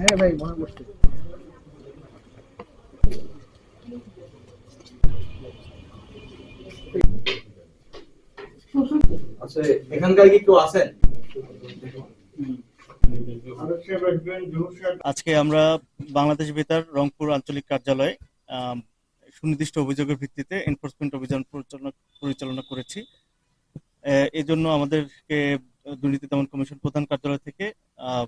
হ্যাঁ ভাই মনে করছে আচ্ছা এখানকার কি কেউ আছেন? আজকে আমরা বাংলাদেশ বেতার রংপুর আঞ্চলিক কার্যালয়ে সুনির্দিষ্ট অভিযোগের ভিত্তিতে এনফোর্সমেন্ট অভিযান পরিচালনা পরিচালনা করেছি। এজন্য আমাদেরকে দুর্নীতি দমন কমিশন প্রধান কার্যালয় থেকে আহ,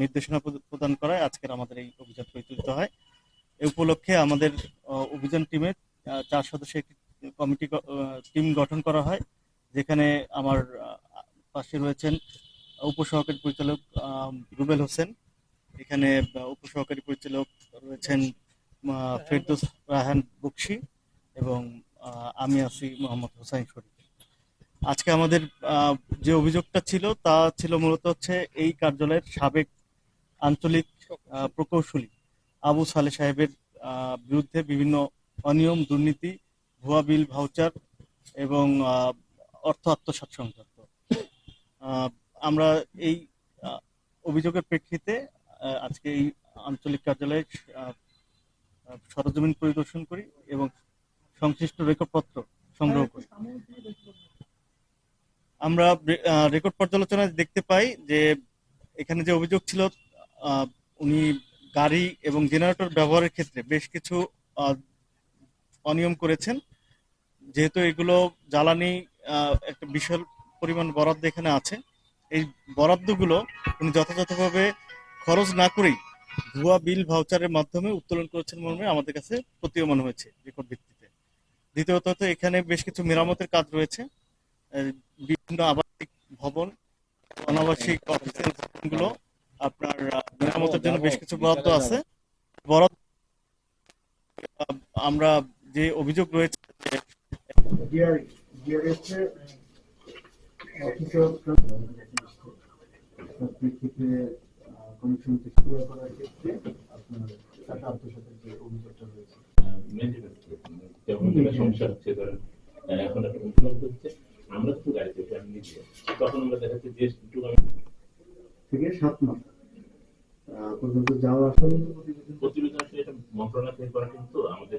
নির্দেশনা প্রদান করায় আজকের আমাদের এই অভিযান পরিচালিত হয়। এই উপলক্ষে আমাদের অভিযান টিমে আহ, চার সদস্যের একটি কমিটি টিম গঠন করা হয় যেখানে আমার পাশে রয়েছেন উপসহকারী পরিচালক রুবেল হোসেন। এখানে উপসহকারী পরিচালক রয়েছেন ফেরদৌস রাহান বকশি এবং আমি আছি মোহাম্মদ হোসাইন শরীফ। আজকে আমাদের যে অভিযোগটা ছিল তা ছিল মূলত হচ্ছে এই কার্যালয়ের সাবেক আঞ্চলিক প্রকৌশলী আবু সালে সাহেবের বিরুদ্ধে বিভিন্ন অনিয়ম, দুর্নীতি, ভুয়া বিল ভাউচার এবং অর্থ আত্মসাৎ সংক্রান্ত। আমরা এই অভিযোগের প্রেক্ষিতে আজকে এই আঞ্চলিক কার্যালয়ে সরজমিন পরিদর্শন করি এবং সংশ্লিষ্ট রেকর্ডপত্র সংগ্রহ করি। আমরা রেকর্ড পর্যালোচনায় দেখতে পাই যে, এখানে যে অভিযোগ ছিল উনি গাড়ি এবং জেনারেটর ব্যবহারের ক্ষেত্রে বেশ কিছু অনিয়ম করেছেন। যেহেতু এগুলো জ্বালানি একটা বিশাল পরিমাণ বরাদ্দ এখানে আছে। এই বরাদ্দগুলো উনি যথাযথভাবে খরচ না করেই ভুয়া বিল ভাউচারের মাধ্যমে উত্তোলন করেছেন মর্মে আমাদের কাছে প্রতীয়মান হয়েছে রেকর্ড ভিত্তিতে। দ্বিতীয়ত এখানে বেশ কিছু মেরামতের কাজ রয়েছে। বিভিন্ন আবাসিক ভবন, অনাবাসিক অফিসের ভবনগুলো আপনার মেরামতের জন্য বেশ কিছু বরাদ্দ আছে। বরাদ্দ আমরা যে অভিযোগ রয়েছে এখন একটা হচ্ছে আমরা তো গাড়িতে আমি নিজে। তখন আমরা দেখা যাচ্ছে যে একটু আমি থেকে সাত মাস। পর্যন্ত যাওয়া আসা প্রতিবেদন এটা মন্ত্রণালয় থেকে করা কিন্তু আমাদের